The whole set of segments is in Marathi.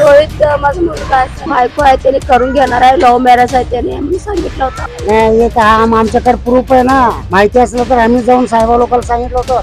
रोहित माझा मुलगा बायको आहे त्याने करून घेणार आहे लव्ह मॅरेज आहे त्याने म्हणून सांगितलं होतं. नाही येत आम आमच्याकडे प्रूफ आहे ना. माहिती असलं तर आम्ही जाऊन साहेबा लोकांना सांगितलं होतं.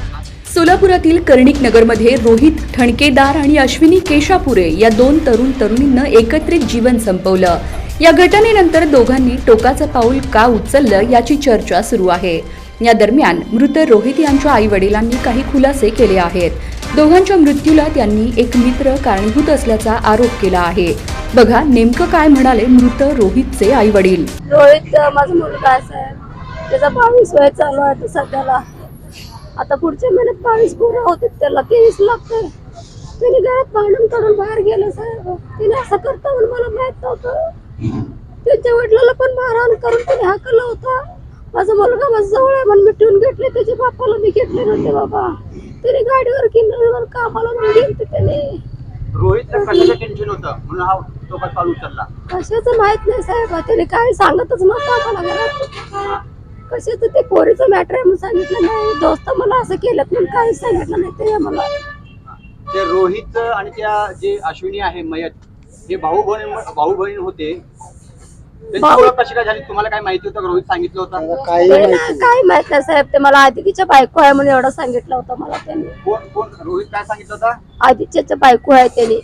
सोलापुरातील कर्णिक नगरमध्ये रोहित ठणकेदार आणि अश्विनी केशापुरे या दोन तरुण तरुणींनं एकत्रित जीवन संपवलं. या घटनेनंतर दोघांनी टोकाचं पाऊल का उचललं याची चर्चा सुरू आहे. या दरम्यान मृत रोहित यांच्या आई वडिलांनी काही खुलासे केले आहेत. दोघांच्या मृत्यूला त्यांनी एक मित्र कारणीभूत असल्याचा आरोप केला आहे. बघा नेमकं काय म्हणाले मृत रोहितचे आई वडील रोहित माझा मुलगा आहे. साहेब त्याचा बावीस वय चालू आहे तर सध्याला. आता पुढच्या महिन्यात बावीस पूर्ण होते त्याला. तेवीस लागते त्याने घरात भांडण करून बाहेर गेलं साहेब. तिने असं करता म्हणून मला माहीत नव्हतं. त्यांच्या वडिलाला पण मारहाण करून त्याने हाकलं होता माझा मुलगा माझ्या जवळ आहे म्हणून मी ठेवून घेतले त्याच्या बापाला मी घेतले नव्हते बाबा. त्याने गाडीवर किल्ल्यावर कामाला म्हणून गेलते त्याने. रोहितला कशाचं टेन्शन होतं? म्हणून हा टोकात पाऊल उचलला. कशाचं माहीत नाही साहेब त्याने काय सांगतच नव्हतं आम्हाला घरात. कशाचं ते पोरीचं मॅटर आहे म्हणून सांगितलं नाही. दोस्त मला असं केलं म्हणून काहीच सांगितलं नाही ते मला ते रोहित आणि त्या जे अश्विनी आहे मयत हे भाऊ बहीण भाऊ बहीण होते. कशी काय झाली? तुम्हाला काय माहिती होतं? रोहित सांगितलं होतं. काही माहिती काय माहीत नाही साहेब. ते मला आदितीच्या बायको आहे म्हणून एवढं सांगितलं होतं मला त्यांनी. कोण कोण? रोहित काय सांगितलं होतं? आदित्यच्या बायको आहे त्याने.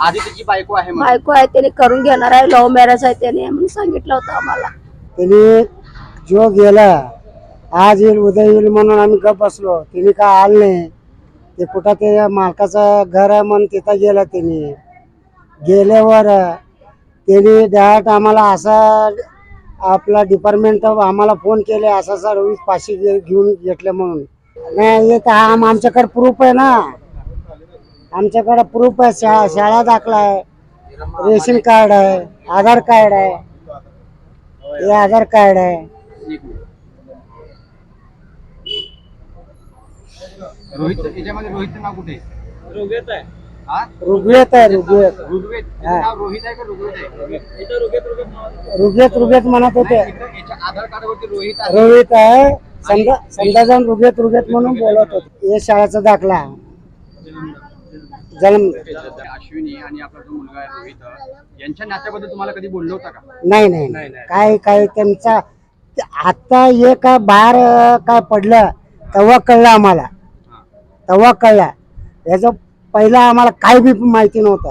आधी त्याची बायको आहे म्हणून. बायको आहे त्याने करून घेणार आहे. लव्ह मॅरेज आहे त्याने म्हणून सांगितलं होतं आम्हाला. त्यांनी जो गेला आज येईल उद्या येईल म्हणून आम्ही गप बसलो. तिने काय आलं नाही. ते कुठं ते मालकाचं घर आहे म्हणून तिथं गेलं त्यांनी. गेल्यावर त्यांनी डायरेक्ट आम्हाला असा आपला डिपार्टमेंट आम्हाला फोन केले असा सर वीस पाचशे घेऊन घेतले म्हणून नाही येत आम आमच्याकडे प्रूफ आहे ना आमच्याकडे प्रूफ आहे शा शाळा दाखला आहे रेशन कार्ड आहे आधार कार्ड आहे हे आधार कार्ड आहे. रोहित याच्यामध्ये रोहितचं नाव कुठे आहे? हा? ऋग्वेद आहे ऋग्वेद. ऋग्वेद. हा. याचं नाव रोहित आहे का ऋग्वेद आहे? ऋग्वेद ऋग्वेद म्हणत होते. इकडे याच्या आधार कार्डवरती रोहित आहे. रोहित आहे. समजा समजा जाऊन ऋग्वेद ऋग्वेद म्हणून बोलत होते. हे शाळेचा दाखला. जन्म अश्विनी आणि आपला जो मुलगा आहे रोहित यांच्या नात्याबद्दल तुम्हाला कधी बोललो होता का? नाही नाही नाही. काय काय त्यांचा आता हे काय बाहेर अं, काय पडलं तेव्हा कळलं आम्हाला. तेव्हा कळलं. याचं पहिला आम्हाला काही बी माहिती नव्हतं.